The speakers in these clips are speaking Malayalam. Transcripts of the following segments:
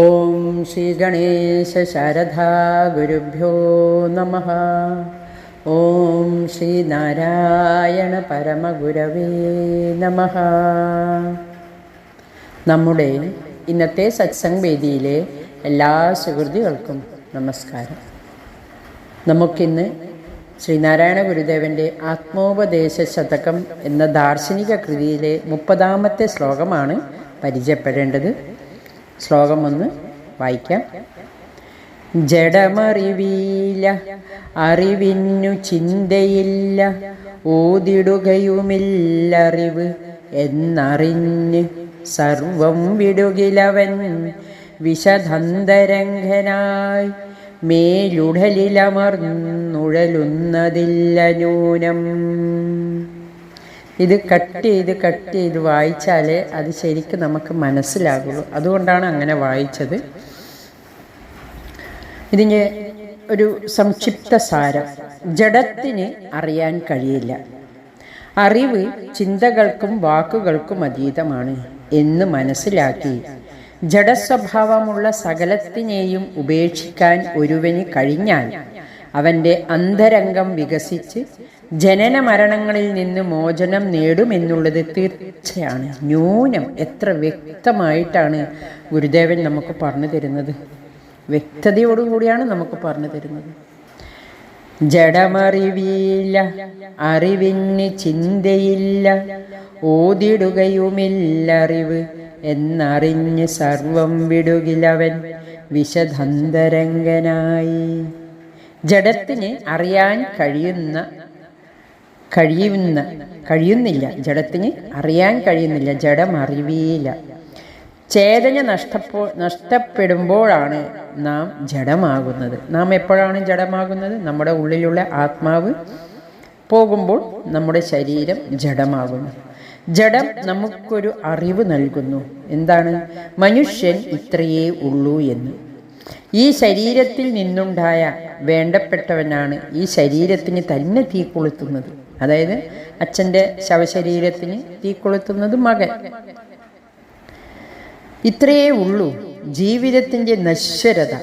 ഓം ശ്രീ ഗണേശ ശാരദാ ഗുരുഭ്യോ നമ. ഓം ശ്രീ നാരായണ പരമഗുരവേ നമ. നമ്മുടെ ഇന്നത്തെ സത്സംഗ് വേദിയിലെ എല്ലാ സുഹൃത്തുക്കൾക്കും നമസ്കാരം. നമുക്കിന്ന് ശ്രീനാരായണ ഗുരുദേവന്റെ ആത്മോപദേശ ശതകം എന്ന ദാർശനിക കൃതിയിലെ മുപ്പതാമത്തെ ശ്ലോകമാണ് പരിചയപ്പെടേണ്ടത്. ശ്ലോകം ഒന്ന് വായിക്കാം. ജഡമറിവീല അറിവിന്നു ചിന്തയില്ല ഓതിടുകയുമില്ലറിവ് എന്നറിഞ്ഞ് സർവം വിടുകിലവൻ വിശദന്തരംഗനായി മേലുടലിലമർന്നുഴലുന്നതില്ല നൂനം ഇത് കട്ട് ചെയ്ത് കട്ട് ചെയ്ത് വായിച്ചാലേ അത് ശരിക്കും നമുക്ക് മനസ്സിലാകുള്ളൂ. അതുകൊണ്ടാണ് അങ്ങനെ വായിച്ചത്. ഇതിന്റെ ഒരു സംക്ഷിപ്ത സാരം. ജഡത്തിന് അറിയാൻ കഴിയില്ല. അറിവ് ചിന്തകൾക്കും വാക്കുകൾക്കും അതീതമാണ് എന്ന് മനസ്സിലാക്കി. ജഡസ്വഭാവമുള്ള സകലത്തിനെയും ഉപേക്ഷിക്കാൻ ഒരുവന് കഴിഞ്ഞാൽ അവന്റെ അന്തരംഗം വികസിച്ച് ജനന മരണങ്ങളിൽ നിന്ന് മോചനം നേടുമെന്നുള്ളത് തീർച്ചയാണ്. ന്യൂനം എത്ര വ്യക്തമായിട്ടാണ് ഗുരുദേവൻ നമുക്ക് പറഞ്ഞു തരുന്നത്. വ്യക്തതയോടുകൂടിയാണ് നമുക്ക് പറഞ്ഞു തരുന്നത്. ജഡമറിവിയില്ല അറിവിന് ചിന്തയില്ല ഓതിടുകയുമില്ലറിവ് എന്നറിഞ്ഞ് സർവം വിടുകിലവൻ വിശദന്തരംഗനായി. ജഡത്തിന് അറിയാൻ കഴിയുന്ന കഴിയുന്ന കഴിയുന്നില്ല. ജഡത്തിന് അറിയാൻ കഴിയുന്നില്ല. ജഡം അറിവിയില്ല. ചേതന നഷ്ടപ്പോ നഷ്ടപ്പെടുമ്പോഴാണ് നാം ജഡമാകുന്നത്. നാം എപ്പോഴാണ് ജഡമാകുന്നത്? നമ്മുടെ ഉള്ളിലുള്ള ആത്മാവ് പോകുമ്പോൾ നമ്മുടെ ശരീരം ജഡമാകുന്നു. ജഡം നമുക്കൊരു അറിവ് നൽകുന്നു. എന്താണ്? മനുഷ്യൻ ഇത്രയേ ഉള്ളൂ എന്ന്. ഈ ശരീരത്തിൽ നിന്നുണ്ടായ വേണ്ടപ്പെട്ടവനാണ് ഈ ശരീരത്തിന് തന്നെ തീ കൊളുത്തുന്നത്. അതായത് അച്ഛന്റെ ശവശരീരത്തിന് തീ കൊളുത്തുന്നത് മകൻ. ഇത്രയേ ഉള്ളൂ ജീവിതത്തിന്റെ നശ്വരത.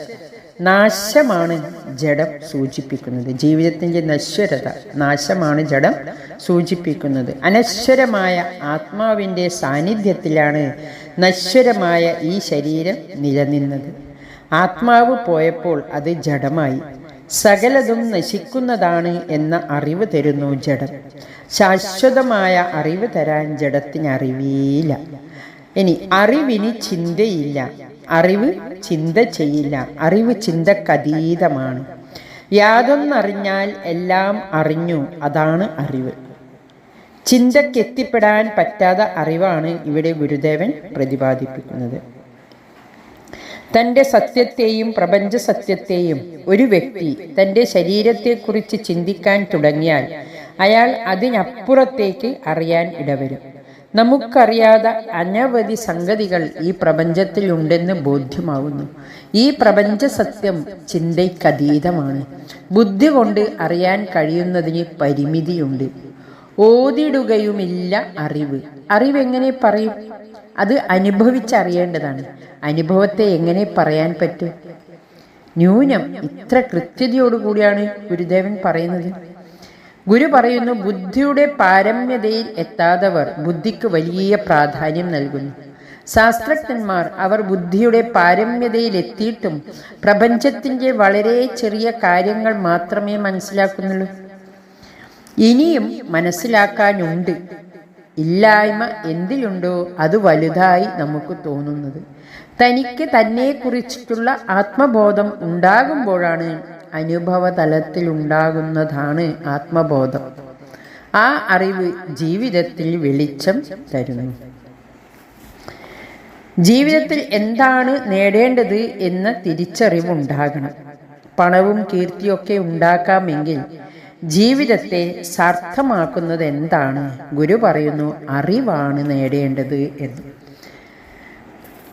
നാശമാണ് ജഡം സൂചിപ്പിക്കുന്നത്. ജീവിതത്തിന്റെ നശ്വരത നാശമാണ് ജഡം സൂചിപ്പിക്കുന്നത്. അനശ്വരമായ ആത്മാവിന്റെ സാന്നിധ്യത്തിലാണ് നശ്വരമായ ഈ ശരീരം നിലനിന്നത്. ആത്മാവ് പോയപ്പോൾ അത് ജഡമായി. സകലതും നശിക്കുന്നതാണ് എന്ന അറിവ് തരുന്നു ജഡം. ശാശ്വതമായ അറിവ് തരാൻ ജഡത്തിന് അറിവില്ല ഇനി അറിവിന് ചിന്തയില്ല. അറിവ് ചിന്ത ചെയ്യില്ല. അറിവ് ചിന്തക്കതീതമാണ്. യാതൊന്നറിഞ്ഞാൽ എല്ലാം അറിഞ്ഞു. അതാണ് അറിവ്. ചിന്തക്കെത്തിപ്പെടാൻ പറ്റാത്ത അറിവാണ് ഇവിടെ ഗുരുദേവൻ പ്രതിപാദിപ്പിക്കുന്നത്. തന്റെ സത്യത്തെയും പ്രപഞ്ച സത്യത്തെയും ഒരു വ്യക്തി തന്റെ ശരീരത്തെക്കുറിച്ച് ചിന്തിക്കാൻ തുടങ്ങിയാൽ അയാൾ അതിനപ്പുറത്തേക്ക് അറിയാൻ ഇടവരും. നമുക്കറിയാതെ അനവധി സംഗതികൾ ഈ പ്രപഞ്ചത്തിൽ ഉണ്ടെന്ന് ബോധ്യമാവുന്നു. ഈ പ്രപഞ്ച സത്യം ചിന്തയ്ക്കതീതമാണ്. ബുദ്ധി കൊണ്ട് അറിയാൻ കഴിയുന്നതിന് പരിമിതിയുണ്ട്. ഓതിടുകയുമില്ല അറിവ്. അറിവെങ്ങനെ പറയും? അത് അനുഭവിച്ചറിയേണ്ടതാണ്. അനുഭവത്തെ എങ്ങനെ പറയാൻ പറ്റും? ന്യൂനം ഇത്ര കൃത്യതയോടുകൂടിയാണ് ഗുരുദേവൻ പറയുന്നത്. ഗുരു പറയുന്നു ബുദ്ധിയുടെ പാരമ്യതയിൽ എത്താത്തവർ ബുദ്ധിക്ക് വലിയ പ്രാധാന്യം നൽകുന്നു. ശാസ്ത്രജ്ഞന്മാർ അവർ ബുദ്ധിയുടെ പാരമ്യതയിൽ എത്തിയിട്ടും പ്രപഞ്ചത്തിന്റെ വളരെ ചെറിയ കാര്യങ്ങൾ മാത്രമേ മനസ്സിലാക്കുന്നുള്ളൂ. ഇനിയും മനസ്സിലാക്കാനുണ്ട്. ഇല്ലായ്മ എന്തിലുണ്ടോ അത് വലുതായി നമുക്ക് തോന്നുന്നത്. തനിക്ക് തന്നെക്കുറിച്ചിട്ടുള്ള ആത്മബോധം ഉണ്ടാകുമ്പോഴാണ് അനുഭവ തലത്തിൽ ഉണ്ടാകുന്നതാണ് ആത്മബോധം. ആ അറിവ് ജീവിതത്തിൽ വെളിച്ചം തരുന്നു. ജീവിതത്തിൽ എന്താണ് നേടേണ്ടത് എന്ന തിരിച്ചറിവുണ്ടാകണം. പണവും കീർത്തിയൊക്കെ ഉണ്ടാക്കാമെങ്കിൽ ജീവിതത്തെ സാർത്ഥമാക്കുന്നത് എന്താണ്? ഗുരു പറയുന്നു അറിവാണ് നേടേണ്ടത് എന്ന്.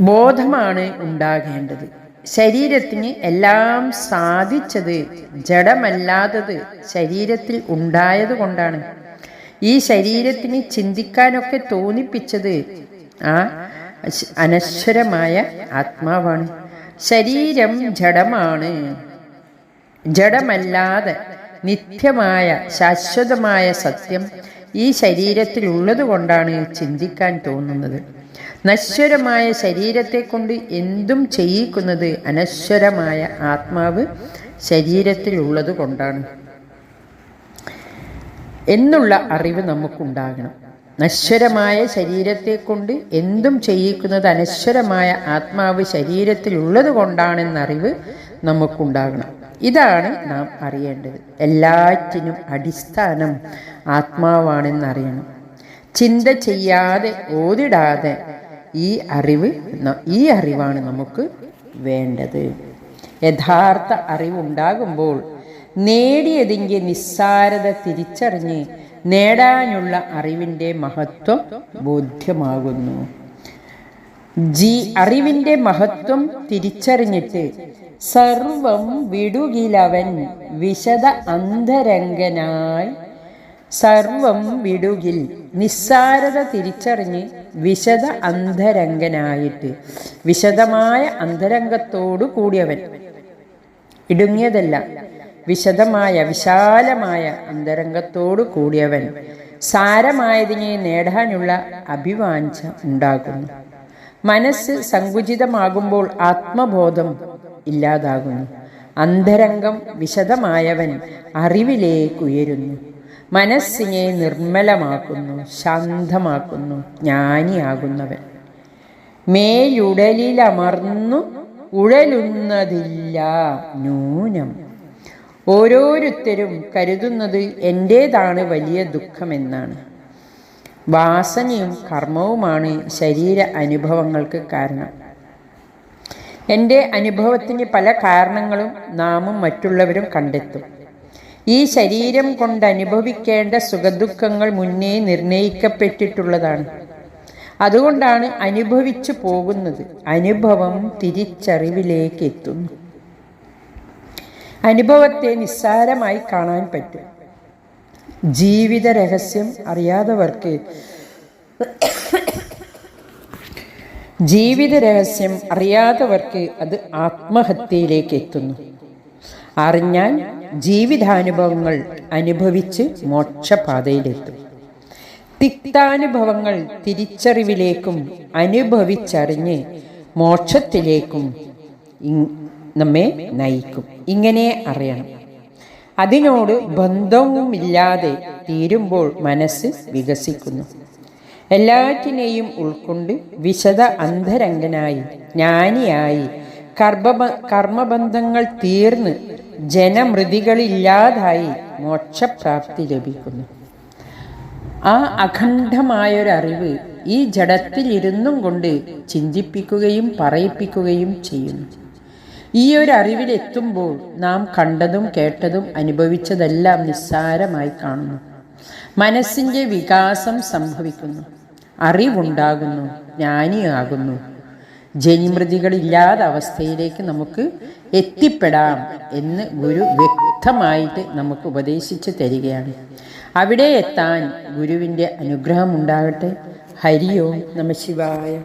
ബോധമാണ് ഉണ്ടാകേണ്ടത്. ശരീരത്തിന് എല്ലാം സാധിച്ചത് ജഡമല്ലാത്തത് ശരീരത്തിൽ ഉണ്ടായത് കൊണ്ടാണ്. ഈ ശരീരത്തിന് ചിന്തിക്കാനൊക്കെ തോന്നിപ്പിച്ചത് ആ അനശ്വരമായ ആത്മാവാണ്. ശരീരം ജഡമാണ്. ജഡമല്ലാതെ നിത്യമായ ശാശ്വതമായ സത്യം ഈ ശരീരത്തിലുള്ളത് കൊണ്ടാണ് ചിന്തിക്കാൻ തോന്നുന്നത്. നശ്വരമായ ശരീരത്തെ കൊണ്ട് എന്തും ചെയ്യിക്കുന്നത് അനശ്വരമായ ആത്മാവ് ശരീരത്തിലുള്ളത് കൊണ്ടാണ് എന്നുള്ള അറിവ് നമുക്കുണ്ടാകണം. നശ്വരമായ ശരീരത്തെ കൊണ്ട് എന്തും ചെയ്യിക്കുന്നത് അനശ്വരമായ ആത്മാവ് ശരീരത്തിലുള്ളത് കൊണ്ടാണെന്നറിവ് നമുക്കുണ്ടാകണം. ഇതാണ് നാം അറിയേണ്ടത്. എല്ലാറ്റിനും അടിസ്ഥാനം ആത്മാവാണെന്നറിയണം. ചിന്ത ചെയ്യാതെ ഓതിടാതെ ഈ അറിവ് ഈ അറിവാണ് നമുക്ക് വേണ്ടത്. യഥാർത്ഥ അറിവുണ്ടാകുമ്പോൾ നേടിയതിന്റെ നിസ്സാരത തിരിച്ചറിഞ്ഞ് നേടാനുള്ള അറിവിന്റെ മഹത്വം ബോധ്യമാകുന്നു. ജി അറിവിന്റെ മഹത്വം തിരിച്ചറിഞ്ഞിട്ട് സർവം വിടുകിലവൻ വിശദ അന്തരംഗനായി സർവം വിടുകിൽ നിസ്സാരത തിരിച്ചറിഞ്ഞ് വിശദ അന്തരംഗനായിട്ട് വിശദമായ അന്തരംഗത്തോടു കൂടിയവൻ. ഇടുങ്ങിയതല്ല വിശദമായ വിശാലമായ അന്തരംഗത്തോടു കൂടിയവൻ. സാരമായതിനെ നേടാനുള്ള അഭിവാഞ്ച ഉണ്ടാകുന്നു. മനസ്സ് സങ്കുചിതമാകുമ്പോൾ ആത്മബോധം ഇല്ലാതാകുന്നു. അന്തരംഗം വിശദമായവൻ അറിവിലേക്കുയരുന്നു. മനസ്സിനെ നിർമ്മലമാക്കുന്നു ശാന്തമാക്കുന്നു ജ്ഞാനിയാകുന്നവൻ. മേലുടലിലമർന്നു ഉഴലുന്നതില്ല ന്യൂനം. ഓരോരുത്തരും കരുതുന്നത് എന്റേതാണ് വലിയ ദുഃഖമെന്നാണ്. വാസനയും കർമ്മവുമാണ് ശരീര അനുഭവങ്ങൾക്ക് കാരണം. എന്റെ അനുഭവത്തിന് പല കാരണങ്ങളും നാമും മറ്റുള്ളവരും കണ്ടെത്തും. ഈ ശരീരം കൊണ്ട് അനുഭവിക്കേണ്ട സുഖദുഃഖങ്ങൾ മുന്നേ നിർണയിക്കപ്പെട്ടിട്ടുള്ളതാണ്. അതുകൊണ്ടാണ് അനുഭവിച്ചു പോകുന്നത്. അനുഭവം തിരിച്ചറിവിലേക്ക് എത്തുന്നു. അനുഭവത്തെ നിസ്സാരമായി കാണാൻ പറ്റും. ജീവിത രഹസ്യം അറിയാത്തവർക്ക് ജീവിത രഹസ്യം അറിയാത്തവർക്ക് അത് ആത്മഹത്യയിലേക്ക് എത്തുന്നു. അറിഞ്ഞാൽ ജീവിതാനുഭവങ്ങൾ അനുഭവിച്ച് മോക്ഷപാതയിലെത്തും. തിക്താനുഭവങ്ങൾ തിരിച്ചറിവിലേക്കും അനുഭവിച്ചറിഞ്ഞ് മോക്ഷത്തിലേക്കും നമ്മെ നയിക്കും. ഇങ്ങനെ അറിയണം. അതിനോട് ബന്ധവുമില്ലാതെ തീരുമ്പോൾ മനസ്സ് വികസിക്കുന്നു. എല്ലാറ്റിനെയും ഉൾക്കൊണ്ട് വിശദ അന്ധരംഗനായി ജ്ഞാനിയായി കർമ്മ കർമ്മബന്ധങ്ങൾ തീർന്ന് ജനമൃതികളില്ലാതായി മോക്ഷപ്രാപ്തി ലഭിക്കുന്നു. ആ അഖണ്ഡമായൊരറിവ് ഈ ജഡത്തിലിരുന്നും കൊണ്ട് ചിന്തിപ്പിക്കുകയും പറയിപ്പിക്കുകയും ചെയ്യുന്നു. ഈ ഒരു അറിവിലെത്തുമ്പോൾ നാം കണ്ടതും കേട്ടതും അനുഭവിച്ചതെല്ലാം നിസ്സാരമായി കാണുന്നു. മനസ്സിന്റെ വികാസം സംഭവിക്കുന്നു. അറിവുണ്ടാകുന്നു ജ്ഞാനിയാകുന്നു. ജനിമൃതികളില്ലാത്ത അവസ്ഥയിലേക്ക് നമുക്ക് എത്തിപ്പെടാം എന്ന് ഗുരു വ്യക്തമായിട്ട് നമുക്ക് ഉപദേശിച്ചു തരികയാണ്. അവിടെ എത്താൻ ഗുരുവിന്റെ അനുഗ്രഹം ഉണ്ടാകട്ടെ ഹരിയോ നമ ശിവായ.